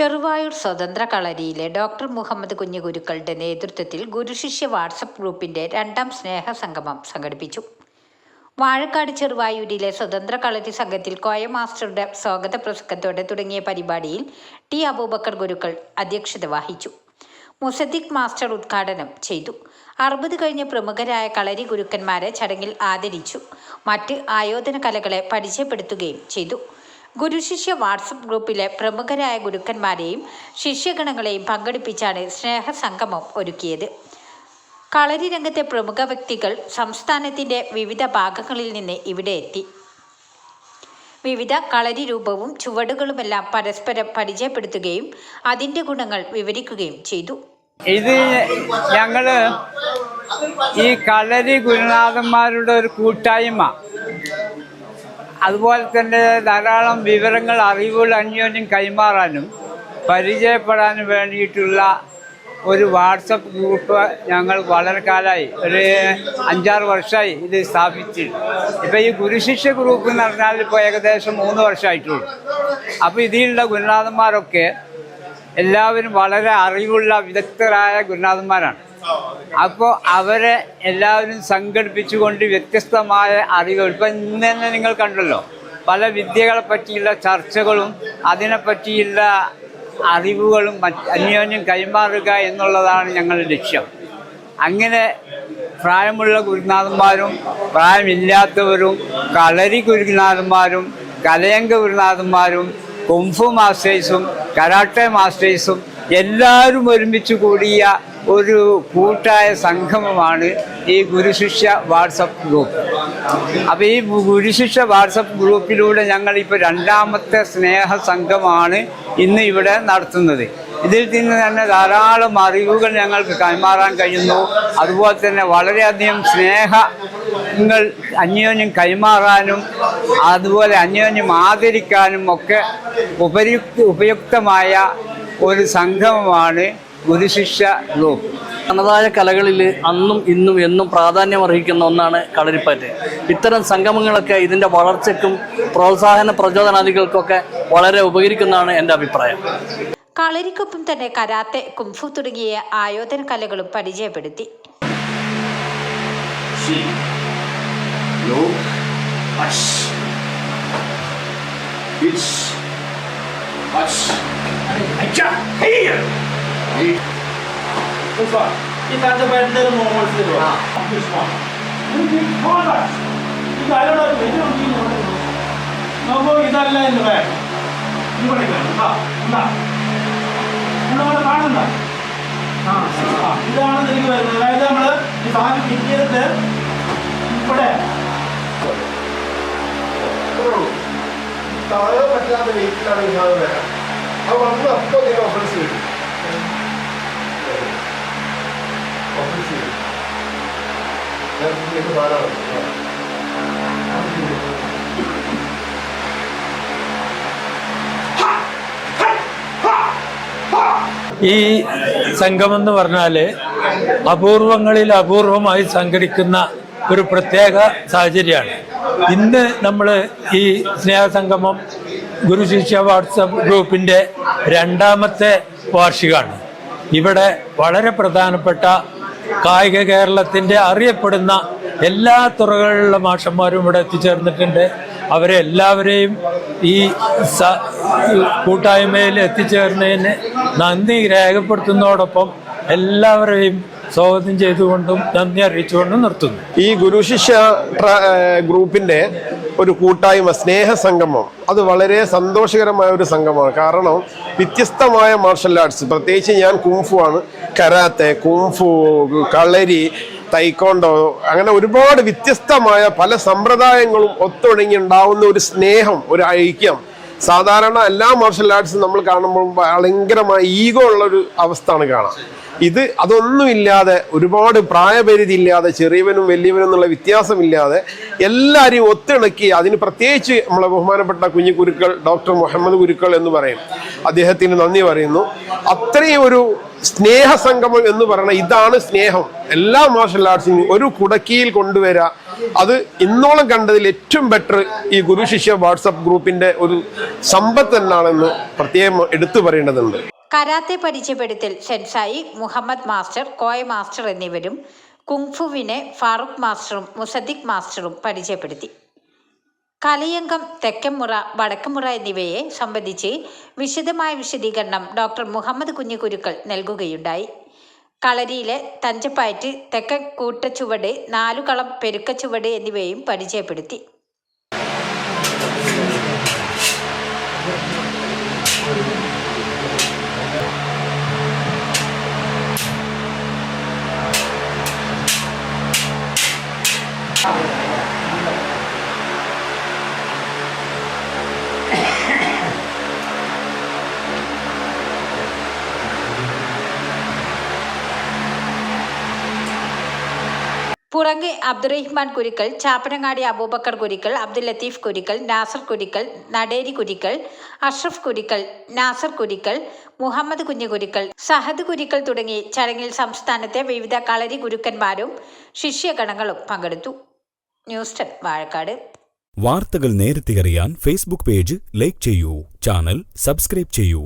ചെറുവായൂർ സ്വതന്ത്ര കളരിയിലെ ഡോക്ടർ മുഹമ്മദ് കുഞ്ഞു ഗുരുക്കളുടെ നേതൃത്വത്തിൽ ഗുരുശിഷ്യ വാട്സപ്പ് ഗ്രൂപ്പിന്റെ രണ്ടാം സ്നേഹ സംഗമം സംഘടിപ്പിച്ചു. വാഴക്കാട് ചെറുവായൂരിലെ സ്വതന്ത്ര കളരി സംഘത്തിൽ കോയ മാസ്റ്ററുടെ സ്വാഗത പ്രസംഗത്തോടെ തുടങ്ങിയ പരിപാടിയിൽ ടി അബൂബക്കർ ഗുരുക്കൾ അധ്യക്ഷത വഹിച്ചു. മുസദ്ദിഖ് മാസ്റ്റർ ഉദ്ഘാടനം ചെയ്തു. അറുപത് കഴിഞ്ഞ പ്രമുഖരായ കളരി ഗുരുക്കന്മാരെ ചടങ്ങിൽ ആദരിച്ചു. മറ്റ് ആയോധന കലകളെ പരിചയപ്പെടുത്തുകയും ചെയ്തു. ഗുരുശിഷ്യ വാട്സപ്പ് ഗ്രൂപ്പിലെ പ്രമുഖരായ ഗുരുക്കന്മാരെയും ശിഷ്യഗണങ്ങളെയും പങ്കെടുപ്പിച്ചാണ് സ്നേഹസംഗമം ഒരുക്കിയത്. കളരി രംഗത്തെ പ്രമുഖ വ്യക്തികൾ സംസ്ഥാനത്തിന്റെ വിവിധ ഭാഗങ്ങളിൽ നിന്ന് ഇവിടെ എത്തി. വിവിധ കളരി രൂപവും ചുവടുകളുമെല്ലാം പരസ്പരം പരിചയപ്പെടുത്തുകയും അതിന്റെ ഗുണങ്ങൾ വിവരിക്കുകയും ചെയ്തു. ഇത് ഞങ്ങൾ ഈ കളരി ഗുരുനാഥന്മാരുടെ ഒരു കൂട്ടായ്മ. അതുപോലെ തന്നെ ധാരാളം വിവരങ്ങൾ അറിവുകൾ അന്യോന്യം കൈമാറാനും പരിചയപ്പെടാനും വേണ്ടിയിട്ടുള്ള ഒരു വാട്സപ്പ് ഗ്രൂപ്പ് ഞങ്ങൾ വളരെ കാലമായി ഒരു അഞ്ചാറ് വർഷമായി ഇത് സ്ഥാപിച്ചിട്ടുണ്ട് ഇപ്പം ഈ ഗുരുശിഷ്യ ഗ്രൂപ്പ് എന്ന് പറഞ്ഞാൽ ഇപ്പോൾ ഏകദേശം മൂന്ന് വർഷമായിട്ടുള്ളൂ. അപ്പോൾ ഇതിലുള്ള ഗുരുനാഥന്മാരൊക്കെ എല്ലാവരും വളരെ അറിവുള്ള വിദഗ്ധരായ ഗുരുനാഥന്മാരാണ്. അപ്പോൾ അവരെ എല്ലാവരും സംഘടിപ്പിച്ചുകൊണ്ട് വ്യത്യസ്തമായ അറിവുകൾ ഇപ്പം ഇന്ന് തന്നെ നിങ്ങൾ കണ്ടല്ലോ. പല വിദ്യകളെ പറ്റിയുള്ള ചർച്ചകളും അതിനെപ്പറ്റിയുള്ള അറിവുകളും അന്യോന്യം കൈമാറുക എന്നുള്ളതാണ് ഞങ്ങളുടെ ലക്ഷ്യം. അങ്ങനെ പ്രായമുള്ള ഗുരുനാഥന്മാരും പ്രായമില്ലാത്തവരും കളരി ഗുരുനാഥന്മാരും കലയങ്ക ഗുരുനാഥന്മാരും കുംഫു മാസ്റ്റേഴ്സും കരാട്ടെ മാസ്റ്റേഴ്സും എല്ലാവരും ഒരുമിച്ച് കൂടിയ ഒരു കൂട്ടായ സംഗമമാണ് ഈ ഗുരുശിഷ്യ വാട്സപ്പ് ഗ്രൂപ്പ്. അപ്പോൾ ഈ ഗുരുശിഷ്യ വാട്സപ്പ് ഗ്രൂപ്പിലൂടെ ഞങ്ങൾ ഇപ്പോൾ രണ്ടാമത്തെ സ്നേഹ സംഘമാണ് ഇന്ന് ഇവിടെ നടത്തുന്നത്. ഇതിൽ നിന്ന് തന്നെ ധാരാളം അറിവുകൾ ഞങ്ങൾക്ക് കൈമാറാൻ കഴിയുന്നു. അതുപോലെ തന്നെ വളരെയധികം സ്നേഹങ്ങൾ അന്യോന്യം കൈമാറാനും അതുപോലെ അന്യോന്യം ആദരിക്കാനും ഒക്കെ ഉപയുക്ത ഉപയുക്തമായ ഒരു സംഗമമാണ് ഗുരുശിഷ്യ ഗ്രൂപ്പ് തനതായ കലകളിൽ അന്നും ഇന്നും എന്നും പ്രാധാന്യം അർഹിക്കുന്ന ഒന്നാണ് കളരിപ്പാറ്റ് ഇത്തരം സംഗമങ്ങളൊക്കെ ഇതിന്റെ വളർച്ചയ്ക്കും പ്രോത്സാഹന പ്രചോദനാദികൾക്കൊക്കെ വളരെ ഉപകരിക്കുന്നതാണ് എന്റെ അഭിപ്രായം കളരിക്കൊപ്പം തന്നെ കരാത്തെ കുംഫു തുടങ്ങിയ ആയോധന കലകളും പരിചയപ്പെടുത്തി. It's. Here. Hey. This one. ഈ താഴത്തെ പാട്ടിന്റെ ഒരു moments തരുമോ? This one. You forward. ഇത് ആരോടാ ഇത്? ഇത് നോക്കി ഇങ്ങോട്ട് നോക്ക്. നോക്കൂ, ഇതല്ല എന്റെ ബാഗ് ഇവിടെ. ആ, ഇതാ. നിങ്ങളിവിടെ കാണുന്നുണ്ടോ? ആ, ഇതാണ് ഇതിലേക്ക് വരുന്നത് അതായത് നമ്മൾ ഈ സാധനം ഫിറ്റ് ഇവിടെ താഴെ പറ്റാത്ത വെയിറ്റിലാണ് ഈ വരാം അത് വന്ന് അപ്പോൾ നിങ്ങൾ ഓഫൻസ് ചെയ്യും ഈ സംഘമെന്ന് പറഞ്ഞാൽ അപൂർവങ്ങളിൽ അപൂർവമായി സംഘടിക്കുന്ന ഒരു പ്രത്യേക സാഹചര്യമാണ്. ഇന്ന് നമ്മൾ ഈ സ്നേഹസംഗമം ഗുരുശിഷ്യ വാട്സപ്പ് ഗ്രൂപ്പിന്റെ രണ്ടാമത്തെ വാർഷികമാണ്. ഇവിടെ വളരെ പ്രധാനപ്പെട്ട കായിക കേരളത്തിന്റെ അറിയപ്പെടുന്ന എല്ലാ തുറകളിലുള്ള മാഷന്മാരും ഇവിടെ എത്തിച്ചേർന്നിട്ടുണ്ട്. അവരെ എല്ലാവരെയും ഈ കൂട്ടായ്മയിൽ എത്തിച്ചേർന്നതിന് നന്ദി രേഖപ്പെടുത്തുന്നതോടൊപ്പം എല്ലാവരെയും സ്വാഗതം ചെയ്തുകൊണ്ടും നന്ദി അറിയിച്ചുകൊണ്ടും നിർത്തുന്നു. ഈ ഗുരുശിഷ്യ ഗ്രൂപ്പിന്റെ ഒരു കൂട്ടായ്മ സ്നേഹ സംഗമം അത് വളരെ സന്തോഷകരമായ ഒരു സംഗമമാണ്. കാരണം വ്യത്യസ്തമായ മാർഷൽ ആർട്സ് പ്രത്യേകിച്ച് ഞാൻ കുംഫു ആണ് കരാത്തെ കുംഫു കളരി തൈക്കോണ്ടോ അങ്ങനെ ഒരുപാട് വ്യത്യസ്തമായ പല സമ്പ്രദായങ്ങളും ഒത്തൊണങ്ങി ഉണ്ടാവുന്ന ഒരു സ്നേഹം ഒരു ഐക്യം. സാധാരണ എല്ലാ മാർഷൽ ആർട്സും നമ്മൾ കാണുമ്പോൾ ഭയങ്കരമായ ഈഗോ ഉള്ള ഒരു അവസ്ഥയാണ് കാണാം. ഇത് അതൊന്നുമില്ലാതെ ഒരുപാട് പ്രായപരിധി ഇല്ലാതെ ചെറിയവനും വലിയവനും എന്നുള്ള വ്യത്യാസമില്ലാതെ എല്ലാവരെയും ഒത്തിണക്കി അതിന് പ്രത്യേകിച്ച് നമ്മളെ ബഹുമാനപ്പെട്ട കുഞ്ഞു കുരുക്കൾ ഡോക്ടർ മുഹമ്മദ് കുരുക്കൾ എന്ന് പറയും. അദ്ദേഹത്തിന് നന്ദി പറയുന്നു. അത്രയും ഒരു സ്നേഹസംഗമം എന്ന് പറയുന്ന ഇതാണ് സ്നേഹം. എല്ലാ മാർഷൽ ആർട്സിനും ഒരു കുടക്കിയിൽ കൊണ്ടുവരിക അത് ഇന്നോളം കണ്ടതിൽ ഏറ്റവും ബെറ്റർ ഈ ഗുരു ശിഷ്യ വാട്സപ്പ് ഗ്രൂപ്പിന്റെ ഒരു സമ്പത്ത് തന്നെയാണെന്ന് പ്രത്യേകം എടുത്തു പറയേണ്ടതുണ്ട്. Karate പരിചയപ്പെടുത്തൽ sensei Muhammad master Koya master എന്നിവരും കുങ്ഫുവിനെ ഫാറൂഖ് മാസ്റ്ററും മുസദിഖ് മാസ്റ്ററും പരിചയപ്പെടുത്തി. കലയങ്കം തെക്കൻമുറ വടക്കമുറ എന്നിവയെ സംബന്ധിച്ച് വിശദമായ വിശദീകരണം ഡോക്ടർ മുഹമ്മദ് കുഞ്ഞിക്കുരുക്കൾ നൽകുകയുണ്ടായി. കളരിയിലെ തഞ്ചപ്പാറ്റ് തെക്കൻ കൂട്ടച്ചുവട് നാലുകളം പെരുക്കച്ചുവട് എന്നിവയും പരിചയപ്പെടുത്തി. പുറങ്ങെ അബ്ദുറഹ്മാൻ കുരിക്കൽ ചാപ്പനങ്ങാടി അബൂബക്കർ കുരിക്കൽ അബ്ദുൽ ലത്തീഫ് കുരിക്കൽ നാസർ കുരിക്കൽ നടേരി കുരിക്കൽ അഷ്റഫ് കുരിക്കൽ നാസർ കുരിക്കൽ മുഹമ്മദ് കുഞ്ഞു കുരിക്കൽ സഹദ് കുരിക്കൽ തുടങ്ങി ചടങ്ങിൽ സംസ്ഥാനത്തെ വിവിധ കളരി ഗുരുക്കന്മാരും ശിഷ്യഗണങ്ങളും പങ്കെടുത്തു. News desk Vazhakkad. വാർത്തകൾ നേരത്തെ അറിയാൻ ഫേസ്ബുക്ക് പേജ് ലൈക്ക് ചെയ്യൂ ചാനൽ സബ്സ്ക്രൈബ് ചെയ്യൂ.